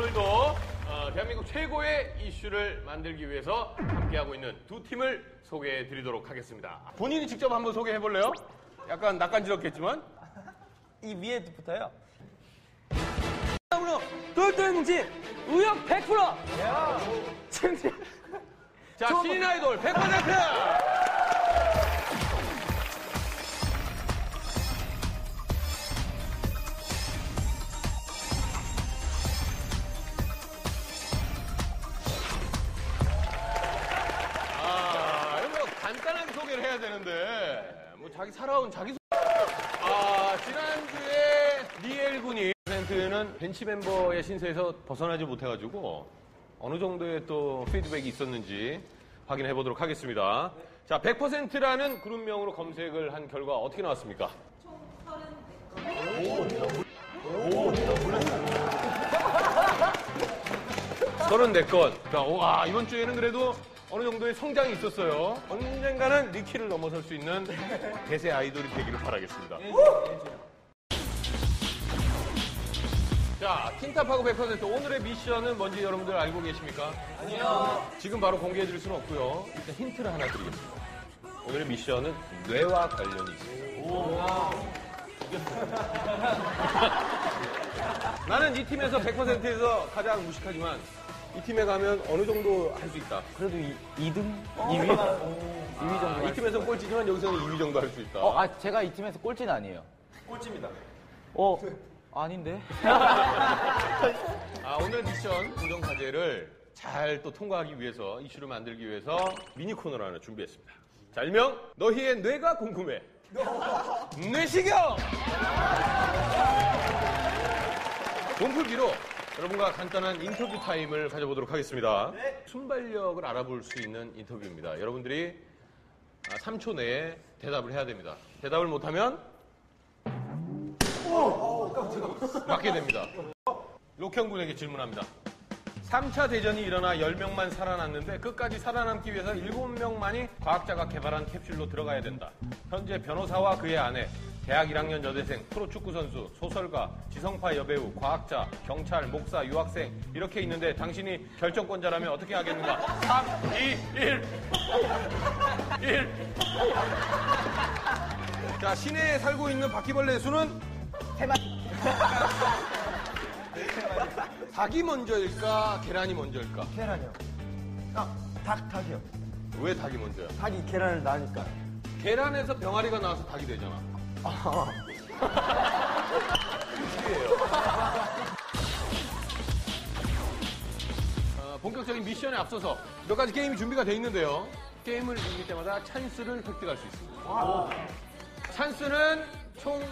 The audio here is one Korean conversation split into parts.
오늘도 어, 대한민국 최고의 이슈를 만들기 위해서 함께하고 있는 두 팀을 소개해 드리도록 하겠습니다. 본인이 직접 한번 소개해 볼래요? 약간 낯간지럽겠지만. 이 위에부터요. 다음으로 돌돌뭉치 의욕 100%. 승진. 자, 신인 아이돌 100%! 벤치 멤버의 신세에서 벗어나지 못해가지고 어느 정도의 또 피드백이 있었는지 확인해 보도록 하겠습니다. 자, 100%라는 그룹명으로 검색을 한 결과 어떻게 나왔습니까? 서른네 건. 자, 와, 이번 주에는 그래도 어느 정도의 성장이 있었어요. 언젠가는 리키를 넘어설 수 있는 대세 아이돌이 되기를 바라겠습니다. 자, 틴탑하고 100% 오늘의 미션은 뭔지 여러분들 알고 계십니까? 아니요. 지금 바로 공개해 드릴 수는 없고요. 일단 힌트를 하나 드리겠습니다. 오늘의 미션은 뇌와 관련이 있습니다. 나는 이 팀에서 100%에서 가장 무식하지만 이 팀에 가면 어느 정도 할 수 있다. 그래도 이, 2등? 2위? 2위 정도. 이 팀에서 꼴찌지만 여기서는 2위 정도 할 수 있다. 어, 아, 제가 이 팀에서 꼴찌는 아니에요. 꼴찌입니다. 어, 아닌데? 아, 오늘 미션 공정 과제를 잘 또 통과하기 위해서 이슈를 만들기 위해서 미니 코너를 하나 준비했습니다. 자, 일명 너희의 뇌가 궁금해. 뇌시경! 몸풀기로 여러분과 간단한 인터뷰 타임을 가져보도록 하겠습니다. 순발력을 알아볼 수 있는 인터뷰입니다. 여러분들이 3초 내에 대답을 해야 됩니다. 대답을 못하면 맞게 됩니다. 록형 군에게 질문합니다. 3차 대전이 일어나 10명만 살아났는데 끝까지 살아남기 위해서 7명만이 과학자가 개발한 캡슐로 들어가야 된다. 현재 변호사와 그의 아내, 대학 1학년 여대생, 프로축구 선수, 소설가, 지성파 여배우, 과학자, 경찰, 목사, 유학생 이렇게 있는데 당신이 결정권자라면 어떻게 하겠는가? 3, 2, 1. 1. 자, 시내에 살고 있는 바퀴벌레 수는 닭이 먼저일까? 계란이 먼저일까? 계란이요. 아, 닭, 닭이요. 왜 닭이 먼저야? 닭이 계란을 낳으니까. 계란에서 병아리가 나와서 닭이 되잖아. 어, 본격적인 미션에 앞서서 몇 가지 게임이 준비가 되어 있는데요. 게임을 이길 때마다 찬스를 획득할 수 있습니다. 찬스는 총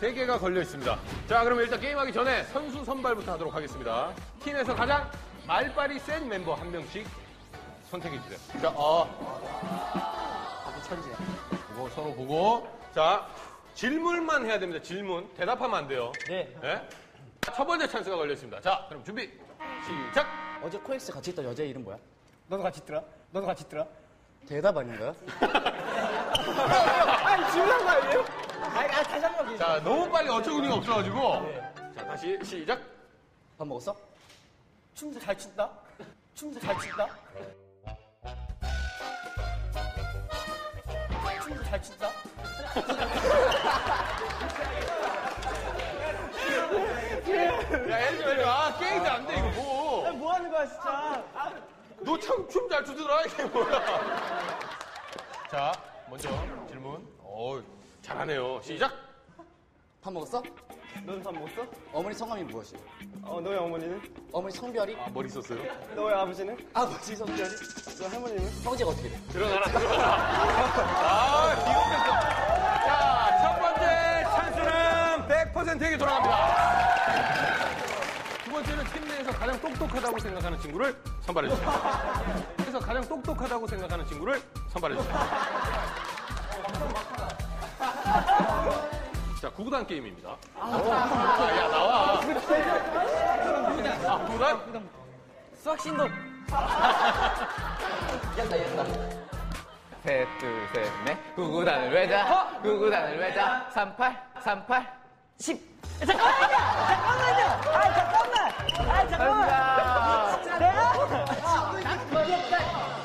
3개가 걸려 있습니다. 자, 그러면 일단 게임하기 전에 선수 선발부터 하도록 하겠습니다. 팀에서 가장 말빨이 센 멤버 한 명씩 선택해 주세요. 자, 어, 천지야. 보고 서로 보고 자 질문만 해야 됩니다. 질문 대답하면 안 돼요. 네. 예? 첫 번째 찬스가 걸려 있습니다. 자 그럼 준비 시작. 어제 코엑스 같이 있던 여자 이름 뭐야? 너도 같이 있더라? 너도 같이 있더라? 대답 아닌가요? 아니, 질문한 거 아니에요? 아니, 아, 다시 한 번. 빨리 어처구니가 없어가지고 자 다시 시작. 밥 먹었어? 춤도 잘 춘다? 춤도 잘 춘다? 춤도 잘 춘다? 야 애들 좀 해줘. 아 게임이 안돼 이거 뭐. 뭐 하는 거야, 진짜? 아, 너참 춤 잘 추더라 이게 뭐야. 자 먼저 질문. 어 잘하네요. 시작. 밥 먹었어? 너는 밥 먹었어? 어머니 성함이 무엇이에요? 어, 너의 어머니는? 어머니 성별이? 아 머리 썼어요? 너의 아버지는? 아버지 성별이? 너 할머니는? 형제가 어떻게 돼? 들어가라 들어가라. 아 이거 됐어. 자 첫 번째 찬스는 100%에게 돌아갑니다. 두 번째는 팀 내에서 가장 똑똑하다고 생각하는 친구를 선발해 주세요. 그래서 가장 똑똑하다고 생각하는 친구를 선발해 주세요. 자, 구구단 게임입니다. 아, 야, 나와. 아, 구구단? 수학신도. 이겼다, 이겼다. 셋, 둘, 셋, 넷. 구구단을 외자. 어? 구구단을 외자. 38, 38, 10. 잠깐만요! 잠깐만요! 아, 잠깐만! 아, 잠깐만! 진짜 내가?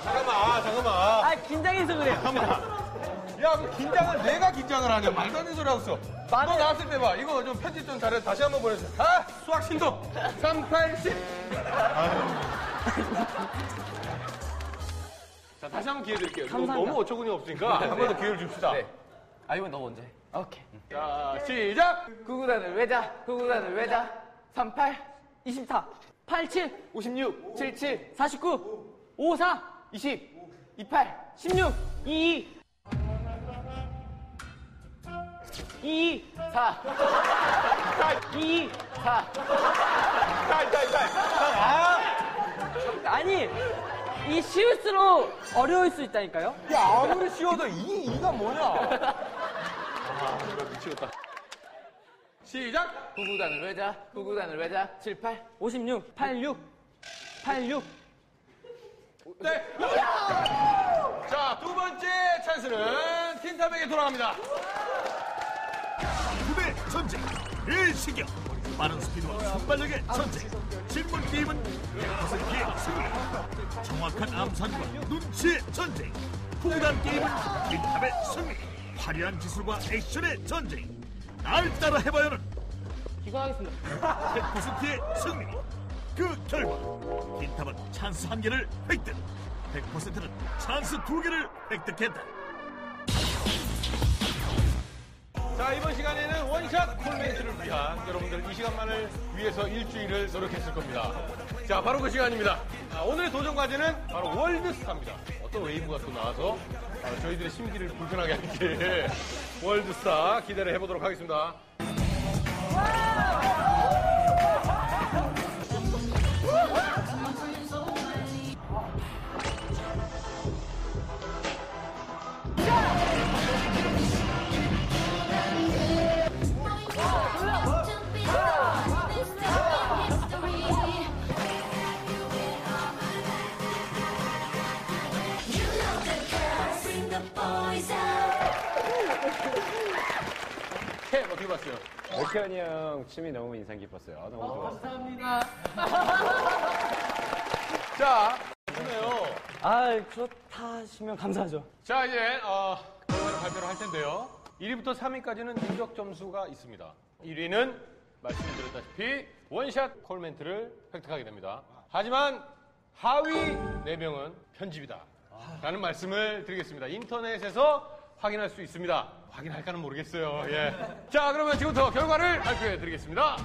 잠깐만, 아, 잠깐만. 아, 긴장해서 그래요. 잠깐만. 야, 그 긴장을 내가 긴장을 하냐? 말도 안 되는 소리 하고 있어. 너 나왔을 때 봐. 이거 좀 편집 좀 잘해. 다시 한번 보내주세요. 아, 수학 신동. 3, 8, 10. 자, 다시 한번 기회 드릴게요. 이거 너무 어처구니 없으니까 한 번 더 기회를 줍시다. 네. 아, 이건 너 먼저 해. 오케이. 자, 시작. 구구단을 외자, 구구단을 외자. 38, 24, 87, 56, 77, 49, 54, 20, 28, 16, 22, 22, 4, 22. 4. 자, 자, 자. 아니, 이 쉬울수록 어려울 수 있다니까요? 야, 아무리 쉬워도 이, 이가 뭐냐? 아, 이거 미치겠다. 시작. 구구단을 외자, 구구단을 외자. 78, 56, 86, 86. 네. 자, 두 번째 찬스는 틴탑에게 돌아갑니다. 전쟁. 일시경 빠른 스피드와 순발력의 전쟁. 질문 게임은 100%의 승리 정확한 암산과 눈치의 전쟁. 후단 게임은 빈탑의 승리. 화려한 기술과 액션의 전쟁. 날 따라 해봐요는 기권하겠습니다. 100%의 승리. 그 결과 빈탑은 찬스 한 개를 획득. 100%는 찬스 두 개를 획득했다 자, 이번 시간에는 원샷 콜메이트를 위한 여러분들 이 시간만을 위해서 일주일을 노력했을 겁니다. 자, 바로 그 시간입니다. 아, 오늘의 도전 과제는 바로 월드스타입니다. 어떤 웨이브가 또 나와서 아, 저희들의 심기를 불편하게 할지 월드스타 기대를 해보도록 하겠습니다. 캠 어떻게 봤어요? 백현이 형 춤이 너무 인상 깊었어요. 너무 좋았어요. 자, 좋네요. 아, 그렇다 하시면 감사하죠. 자, 이제 어, 결과를 발표를 할 텐데요. 1위부터 3위까지는 누적 점수가 있습니다. 1위는 말씀드렸다시피 원샷 콜멘트를 획득하게 됩니다. 하지만 하위 4명은 편집이다. 라는 말씀을 드리겠습니다. 인터넷에서 확인할 수 있습니다. 확인할까는 모르겠어요. 예. 자, 그러면 지금부터 결과를 발표해 드리겠습니다.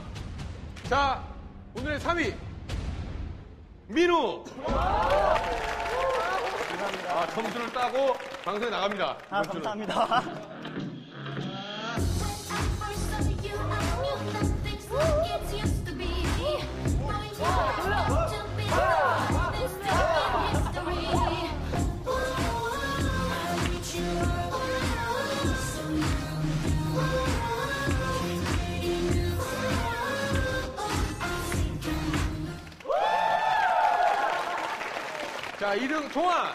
자, 오늘의 3위. 민우! 아, 점수를 따고 방송에 나갑니다. 아, 감사합니다. 자, 2등 동안.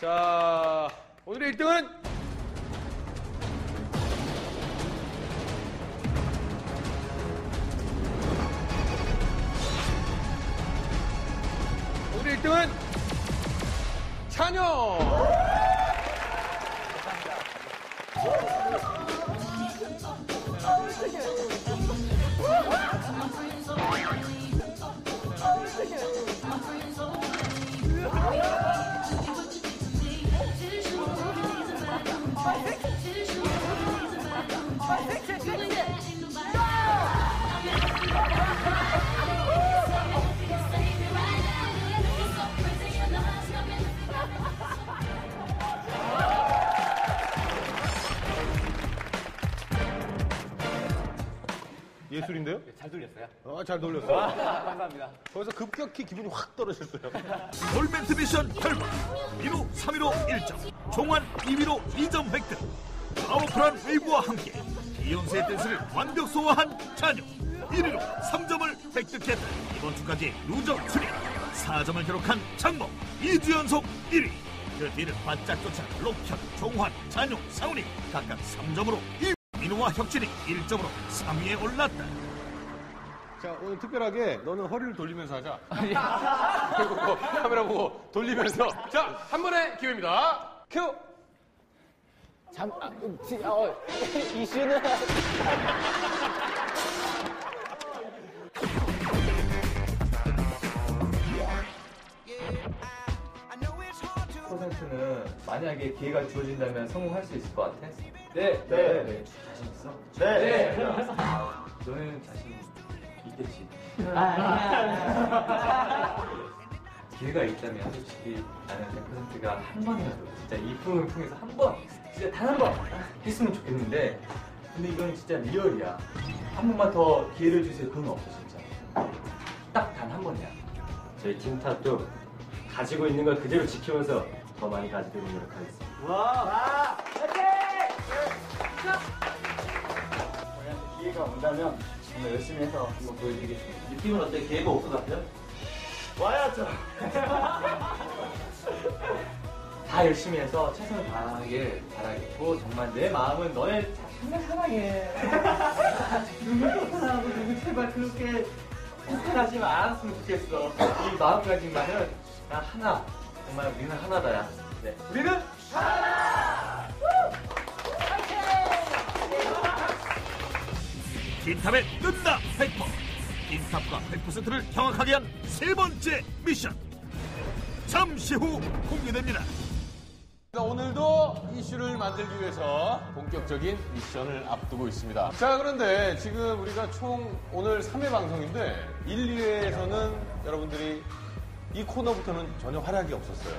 자, 오늘의 1등은 1등은 찬영! 예술인데요? 잘 돌렸어요. 아, 잘 돌렸어. 감사합니다. 거기서 급격히 기분이 확 떨어졌어요. 돌멘트 미션 결과 민우 3위로 1점 종환 2위로 2점 획득 파워풀한 웨이브와 함께 비욘세 댄스를 완벽 소화한 찬용 1위로 3점을 획득했다. 이번 주까지 누적 순위 4점을 기록한 장범 2주 연속 1위. 그 뒤를 바짝 쫓아 록현, 종환, 잔용, 상훈이 각각 3점으로 2 위. 민호와 혁진이 1점으로 3위에 올랐다. 자, 오늘 특별하게 너는 허리를 돌리면서 하자. 그리고 카메라 보고 돌리면서. 자, 한 번의 기회입니다. 큐! 잠, 아, 지, 어, 이슈는. 퍼센트는 만약에 기회가 주어진다면 성공할 수 있을 것 같아? 네. 네. 자신 있어? 네. 너는 자신 있겠지? 기회가 있다면 솔직히 나는 100%가 한 번이라도 진짜 이 프로를 통해서 한 번, 진짜 단 한 번 했으면 좋겠는데 근데 이건 진짜 리얼이야. 한 번만 더 기회를 주세요. 그건 없어 진짜. 딱 단 한 번이야. 저희 팀 탓도 가지고 있는 걸 그대로 지키면서 더 많이 가지도록 노력하겠습니다. 기회가 온다면 정말 열심히 해서 한번 보여드리겠습니다. 느낌은 어때? 기회가 올 것 같아요? 와야죠. 다 열심히 해서 최선을 다하길 바라겠고 정말 내 마음은 너네 정말 사랑해. 누구 탓하고 누구 제발 그렇게 탓하지 않았으면 좋겠어. 이 마음가짐만은 나 하나. 정말 우리는 하나다야. 네. 우리는 틴탑에 뜬다 100%. 틴탑과 100%를 정확하게 한 세 번째 미션. 잠시 후 공개됩니다. 자, 오늘도 이슈를 만들기 위해서 본격적인 미션을 앞두고 있습니다. 자, 그런데 지금 우리가 총 오늘 3회 방송인데 1, 2회에서는 여러분들이 이 코너부터는 전혀 활약이 없었어요.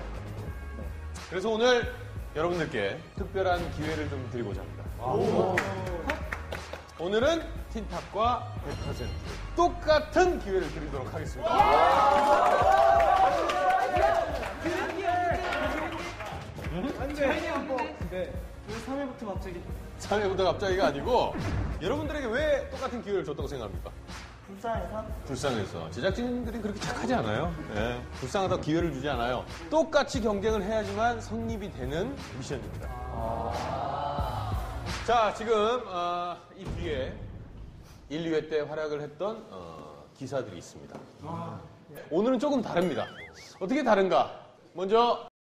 그래서 오늘 여러분들께 특별한 기회를 좀 드리고자 합니다. 오늘은 틴탑과 100% 똑같은 기회를 드리도록 하겠습니다. 왜 3회부터 갑자기 3회부터 갑자기가 아니고 여러분들에게 왜 똑같은 기회를 줬다고 생각합니까? 불쌍해서? 불쌍해서 제작진들이 그렇게 착하지 않아요. 예, 불쌍하다고 기회를 주지 않아요. 똑같이 경쟁을 해야지만 성립이 되는 미션입니다. 자, 지금 어, 이 뒤에 1, 2회 때 활약을 했던 어, 기사들이 있습니다. 오늘은 조금 다릅니다. 어떻게 다른가? 먼저